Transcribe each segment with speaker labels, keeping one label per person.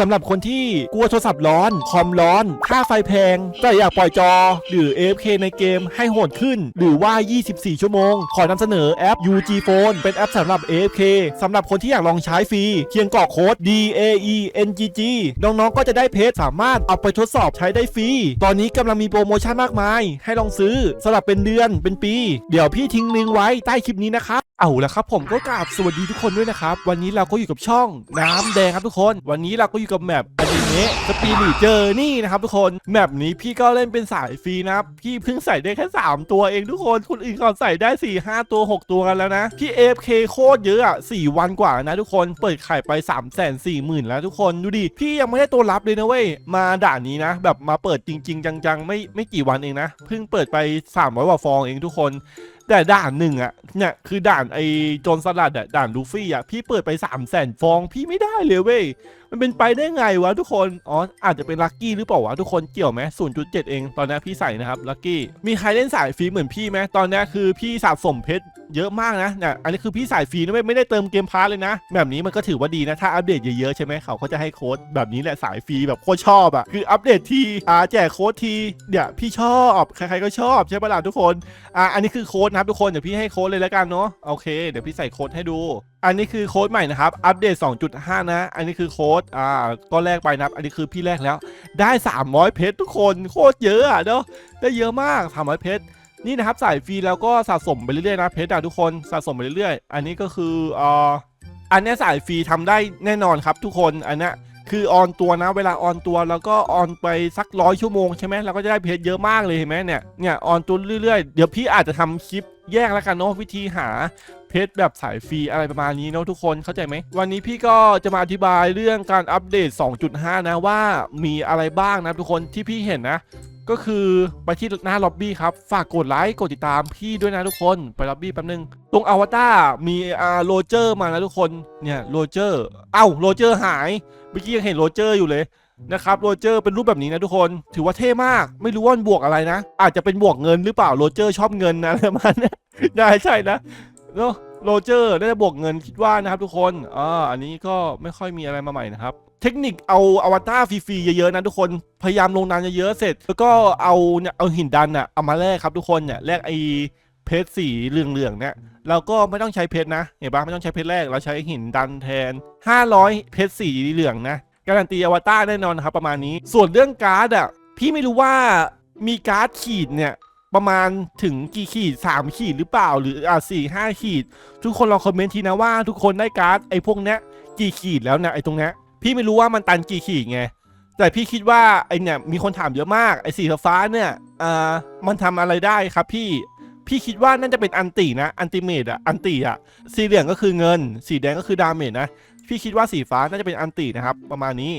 Speaker 1: สำหรับคนที่กลัวโทรศัพท์ร้อน คอมร้อน ค่าไฟแพง แต่อยากปล่อยจอ หรือ AFK ในเกมให้โหดขึ้น หรือว่า 24 ชั่วโมง ขอนำเสนอแอป UG Phone เป็นแอปสำหรับ AFK สำหรับคนที่อยากลองใช้ฟรีเพียงกรอกโค้ด D A E N G G น้องๆ ก็จะได้เพจสามารถเอาไปทดสอบใช้ได้ฟรี ตอนนี้กำลังมีโปรโมชั่นมากมาย ให้ลองซื้อสลับเป็นเดือนเป็นปี เดี๋ยวพี่ทิ้งลิงก์ไว้ใต้คลิปนี้นะครับ เอาละครับผมก็กราบสวัสดีทุกคนด้วยนะครับ วันนี้เราก็อยู่กับช่องน้ำแดงครับทุกคน วันนี้เราก็อยู่กับแมปอนิเมะสปีริตเจอร์นี่นะครับทุกคนแมปนี้พี่ก็เล่นเป็นสายฟรีนะพี่เพิ่งใส่ได้แค่ 3 ตัวเองทุกคนคนอื่นเขาใส่ได้ 4 5 ตัว 6 ตัวกันแล้วนะพี่ AFK โคตรเยอะอะ4วันกว่านะทุกคนเปิดไข่ไป 3 4 0 0 0 0 แล้วทุกคนดูดิพี่ยังไม่ได้ตัวรับเลยนะเว้ยมาด่านนี้นะ แบบมาเปิดจริง ๆ จังๆ ไม่ไม่กี่วันเองนะเพิ่งเปิดไป300กว่าฟองเองทุกคน แต่ด่านหนึ่งอะเนี่ยคือด่านไอโจรสลัดอะด่านลูฟี่อะพี่เปิดไปสามแสนฟองพี่ไม่ได้เลยเว้ยมันเป็นไปได้ไงวะทุกคน อ๋อ อาจจะเป็นลัคกี้หรือเปล่าวะทุกคนเกี่ยวไหม0.7เอง ตอนนี้พี่ใส่นะครับลัคกี้ มีใครเล่นสายฟรีเหมือนพี่ไหมตอนนี้คือพี่สะสมเพชรเยอะมากนะเนี่ยอันนี้คือพี่สายฟรีนะไม่ไม่ได้เติมเกมพาร์ทเลยนะ แบบนี้มันก็ถือว่าดีนะ ถ้าอัปเดตเยอะๆใช่ไหมเขาก็จะให้โค้ดแบบนี้แหละสายฟรีแบบโคตรชอบอะคืออัปเดตทีอ่าแจกโค้ดทีเนี่ยพี่ชอบใครๆก็ชอบใช่ปะล่ะทุกคนอะอันนี้คือโค้ดนะครับทุกคนเดี๋ยวพี่ให้โค้ดเลยแล้วกันเนาะโอเค เดี๋ยวพี่ใส่โค้ดให้ดูอันนี้คือโค้ดใหม่นะครับ อัปเดต 2.5 นะ อันนี้คือโค้ด อ่า ก็แลกไปนะครับ อันนี้คือพี่แลกแล้ว ได้ 300 เพชรทุกคน โคตรเยอะอะเนาะได้เยอะมาก 300 เพชร นี่นะครับสายฟรีแล้วก็สะสมไปเรื่อยๆนะ เพชรอะทุกคน สะสมไปเรื่อยๆ อันนี้ก็คืออ่าอันนี้สายฟรีทำได้แน่นอนครับทุกคน อันนี้คือออนตัวนะ เวลาออนตัวแล้วก็ออนไปสักร้อยชั่วโมงใช่ไหมเราก็จะได้เพจเยอะมากเลยเห็นไหมเนี่ย เนี่ยออนตัวเรื่อยๆ เดี๋ยวพี่อาจจะทำคลิปแยกแล้วกันเนาะวิธีหา เพจแบบสายฟรีอะไรประมาณนี้เนาะทุกคนเข้าใจไหม วันนี้พี่ก็จะมาอธิบายเรื่องการอัปเดต 2.5 นะว่ามีอะไรบ้างนะทุกคนที่พี่เห็นนะ ก็คือไปที่หน้าล็อบบี้ครับ ฝากกดไลค์กดติดตามพี่ด้วยนะทุกคนไปล็อบบี้แป๊บนึง ตรงอวตารมีอ่าโรเจอร์มานะทุกคนเนี่ยโรเจอร์เอ้าโรเจอร์หายเมื่อกี้ยังเห็นโรเจอร์อยู่เลยนะครับโรเจอร์เป็นรูปแบบนี้นะทุกคน ถือว่าเท่มาก ไม่รู้ว่านบวกอะไรนะ อาจจะเป็นบวกเงินหรือเปล่าโรเจอร์ชอบเงินนะประมาณนี้ได้ใช่นะ เนาะโรเจอร์น่าจะบวกเงินคิดว่านะครับทุกคนอ่าอันนี้ก็ไม่ค่อยมีอะไรมาใหม่นะครับ เทคนิคเอาอวตารฟรีๆเยอะๆนะทุกคนพยายามลงนานเยอะๆเสร็จ แล้วก็เอาเนี่ยเอาหินดันอะเอามาแลกครับทุกคนเนี่ยแลกไอเพชรสีเหลืองๆเนี่ยเราก็ไม่ต้องใช้เพชรนะเห็นปะไม่ต้องใช้เพชรแรกเราใช้หินดันแทน 500 เพชรสีเหลืองนะการันตีอวตารแน่นอนครับประมาณนี้ ส่วนเรื่องการ์ดอะพี่ไม่รู้ว่ามีการ์ดขีดเนี่ย ประมาณถึงกี่ขีด3ขีดหรือเปล่าหรืออะสี่ห้าขีด ทุกคนลองคอมเมนต์ทีนะว่าทุกคนได้การ์ดไอ้พวกเนี้ยกี่ขีดแล้วเนี่ยไอ้ตรงเนี้ยพี่ไม่รู้ว่ามันตันกี่ขีดไงแต่พี่คิดว่าไอเนี่ยมีคนถามเยอะมากไอสีฟ้าเนี่ยอ่ามันทำอะไรได้ครับพี่พี่คิดว่าน่าจะเป็นอันตินะอันติเมตอะอันติอะสีเหลืองก็คือเงิน สีแดงก็คือดาเมจนะพี่คิดว่าสีฟ้าน่าจะเป็นอันตินะครับ ประมาณนี้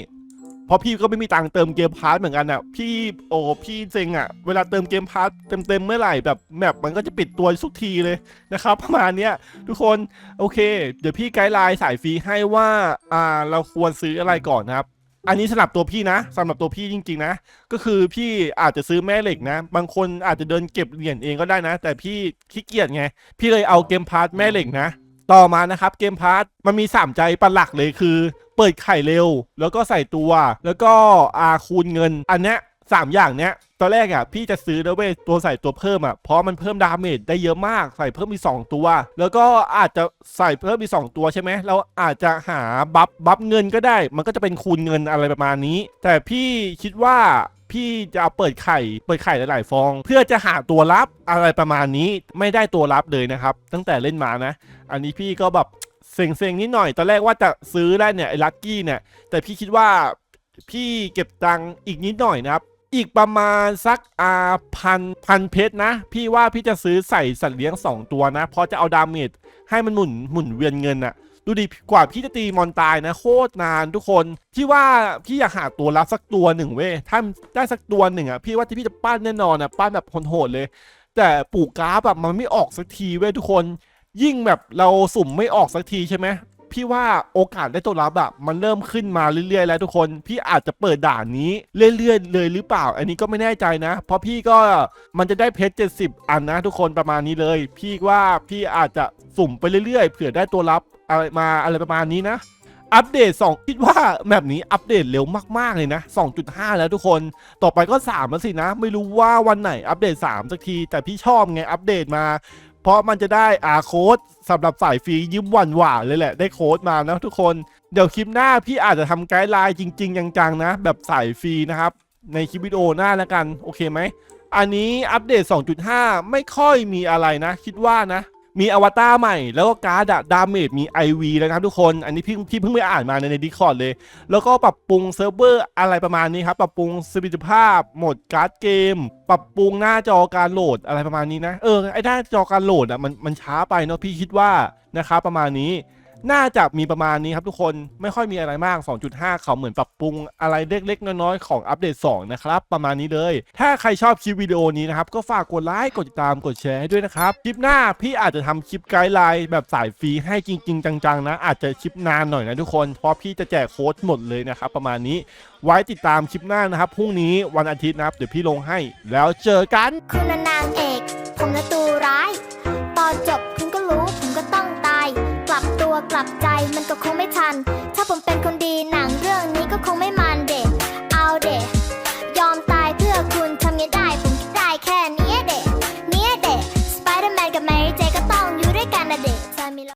Speaker 1: เพราะพี่ก็ไม่มีตังค์เติมเกมพาร์ทเหมือนกันอะพี่โอ้พี่เซ็งอะเวลาเติมเกมพาร์ทเต็มๆเมื่อไหร่แบบแมปมันก็จะปิดตัวทุกทีเลยนะครับ ประมาณเนี้ยทุกคนโอเค เดี๋ยวพี่ไกด์ไลน์สายฟรีให้ว่าอ่าเราควรซื้ออะไรก่อนนะครับอันนี้สำหรับตัวพี่นะสำหรับตัวพี่จริง ๆ นะ ก็คือพี่อาจจะซื้อแม่เหล็กนะ บางคนอาจจะเดินเก็บเหรียญเองก็ได้นะ แต่พี่ขี้เกียจไง พี่เลยเอาเกมพาร์ทแม่เหล็กนะ ต่อมานะครับเกมพาร์ทมันมี 3 ใจปันหลักเลยคือ เปิดไข่เร็ว แล้วก็ใส่ตัว แล้วก็อาคูณเงิน อันเนี้ยสามอย่างเนี้ยตอนแรกอะพี่จะซื้อนะเว้ยตัวใส่ตัวเพิ่มอะเพราะมันเพิ่มดาเมจได้เยอะมากใส่เพิ่มมีสองตัว แล้วก็อาจจะใส่เพิ่มมีสองตัวใช่ไหมเราอาจจะหาบัฟบัฟเงินก็ได้ มันก็จะเป็นคูณเงินอะไรประมาณนี้ แต่พี่คิดว่า พี่จะเอาเปิดไข่ เปิดไข่หลาย ๆ ฟอง เพื่อจะหาตัวรับอะไรประมาณนี้ไม่ได้ตัวรับเลยนะครับ ตั้งแต่เล่นมานะ อันนี้พี่ก็แบบเซ็งๆนิดหน่อยตอนแรกว่าจะซื้อได้เนี่ยไอ้ลัคกี้เนี่ย แต่พี่คิดว่าพี่เก็บตังค์อีกนิดหน่อยนะครับ อีกประมาณสักอาพันพันเพชรนะ พี่ว่าพี่จะซื้อใส่สัตว์เลี้ยง 2 ตัวนะเพราะจะเอาดาเมจให้มันหมุนหมุนเวียนเงินอะ ดูดิกว่าพี่จะตีมอนตายนะโคตรนานทุกคนที่ว่าพี่อยากหาตัวรับสักตัวหนึ่งเว้ยถ้าได้สักตัวหนึ่งอะพี่ว่าที่พี่จะปั้นแน่นอนอะปั้นแบบโหดเลย แต่ปลูกกราฟอะมันไม่ออกสักทีเว้ยทุกคน ยิ่งแบบเราสุ่มไม่ออกสักทีใช่ไหมพี่ว่าโอกาสได้ตัวรับอะมันเริ่มขึ้นมาเรื่อยๆ แล้วทุกคน พี่อาจจะเปิดด่านนี้เรื่อยๆเลยหรือเปล่า อันนี้ก็ไม่แน่ใจนะ เพราะพี่ก็มันจะได้เพชร70 อันนะทุกคนประมาณนี้เลย พี่ว่าพี่อาจจะสุ่มไปเรื่อยๆ เผื่อได้ตัวรับ อะไรมาอะไรประมาณนี้นะ อัปเดต 2 คิดว่าแบบนี้อัปเดตเร็วมาก ๆ เลยนะ 2.5 แล้วทุกคน ต่อไปก็3แล้วสินะ ไม่รู้ว่าวันไหนอัปเดต 3 สักที แต่พี่ชอบไงอัปเดตมา เพราะมันจะได้อาโค้ดสำหรับสายฟรียิ้มหวานหวานๆเลยแหละได้โค้ดมานะทุกคน เดี๋ยวคลิปหน้าพี่อาจจะทำไกด์ไลน์จริง ๆ จังๆนะ แบบสายฟรีนะครับในคลิปวิดีโอหน้าแล้วกันโอเคไหมอันนี้อัปเดต 2.5 ไม่ค่อยมีอะไรนะ คิดว่านะ มีอวตารใหม่ แล้วก็การ์ดอะดาเมจมี IV แล้วนะครับทุกคน อันนี้พี่พี่เพิ่งไปอ่านมาในในดิคอร์ดเลย แล้วก็ปรับปรุงเซิร์ฟเวอร์อะไรประมาณนี้ครับ ปรับปรุงสปิริภาพ โหมดการ์ดเกม ปรับปรุงหน้าจอการโหลดอะไรประมาณนี้นะ เออ ไอหน้าจอการโหลดอะมันมันช้าไปเนาะพี่คิดว่านะครับประมาณนี้ น่าจะมีประมาณนี้ครับทุกคนไม่ค่อยมีอะไรมาก 2.5 เขาเหมือนปรับปรุงอะไรเล็กๆ น้อยๆ ของอัปเดต 2 นะครับ ประมาณนี้เลย ถ้าใครชอบคลิปวิดีโอนี้นะครับ ก็ฝากกดไลค์กดติดตามกดแชร์ให้ด้วยนะครับ คลิปหน้าพี่อาจจะทำคลิปไกด์ไลน์แบบสายฟรีให้จริง ๆ จังๆ นะ อาจจะคลิปนานหน่อยนะทุกคนเพราะพี่จะแจกโค้ดหมดเลยนะครับประมาณนี้ ไว้ติดตามคลิปหน้านะครับพรุ่งนี้วันอาทิตย์นะครับเดี๋ยวพี่ลงให้ แล้วเจอกัน
Speaker 2: คุณนางเอกผมน่ะตัว กลับใจมันก็คงไม่ทัน